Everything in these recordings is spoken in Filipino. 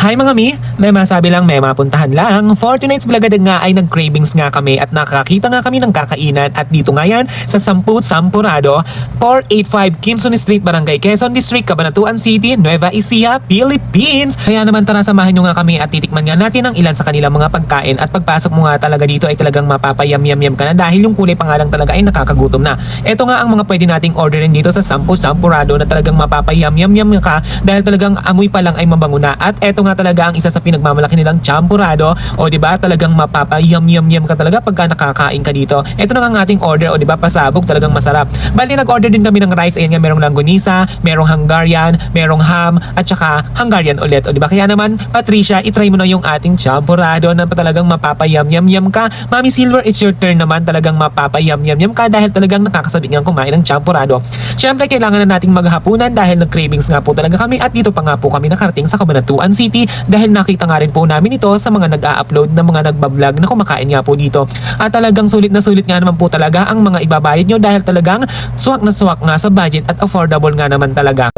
Hi mga mi, may masabi lang may mapuntahan lang. For tonight's vlogada nga ay nag-cravings nga kami at nakakita nga kami ng kakainan at dito nga yan sa Samput Sampurado, 485 Kimson Street, Barangay Quezon District, Cabanatuan City, Nueva Ecija, Philippines. Kaya naman tara samahan nyo nga kami at titikman nga natin ang ilan sa kanilang mga pagkain at pagpasok mo nga talaga dito ay talagang mapapayam-yam-yam ka na dahil yung kulay pa lang talaga ay nakakagutom na. Ito nga ang mga pwede nating orderin dito sa Samput Sampurado na talagang mapapayam-yam-yam ka dahil talagang amoy pa lang ay mabango na at eto nga talaga ang isa sa pinagmamalaki nilang champurado o di ba talagang mapapayam-yam-yam ka talaga pagka nakakain ka dito. Ito na nga ang ating order o di ba pasabog talagang masarap. Bali nag-order din kami ng rice ayan nga merong langgonisa, merong Hungarian, merong ham at saka Hungarian ulit o di ba kaya naman Patricia itry mo na yung ating champurado na talagang mapapayam-yam-yam ka. Mami Silver it's your turn naman talagang mapapayam-yam-yam ka dahil talagang nakakasabik nga kumain ng champurado. Syempre kailangan na nating maghapunan dahil nag-cravings nga po talaga kami at dito pa nga po kami nakarating sa Cabanatuan City dahil nakita nga rin po namin ito sa mga nag-a-upload na mga nagbablog na kumakain nga po dito. At talagang sulit na sulit nga naman po talaga ang mga ibabayad nyo dahil talagang swak na swak nga sa budget at affordable nga naman talaga.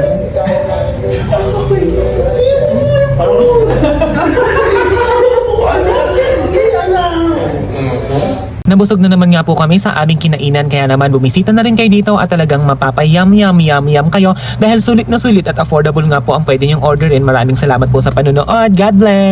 Nabusog na naman nga po kami sa aming kinainan kaya naman bumisita na rin kayo dito at talagang mapapayam yam yam yam kayo dahil sulit na sulit at affordable nga po ang pwede niyong orderin. Maraming salamat po sa panonood. God bless!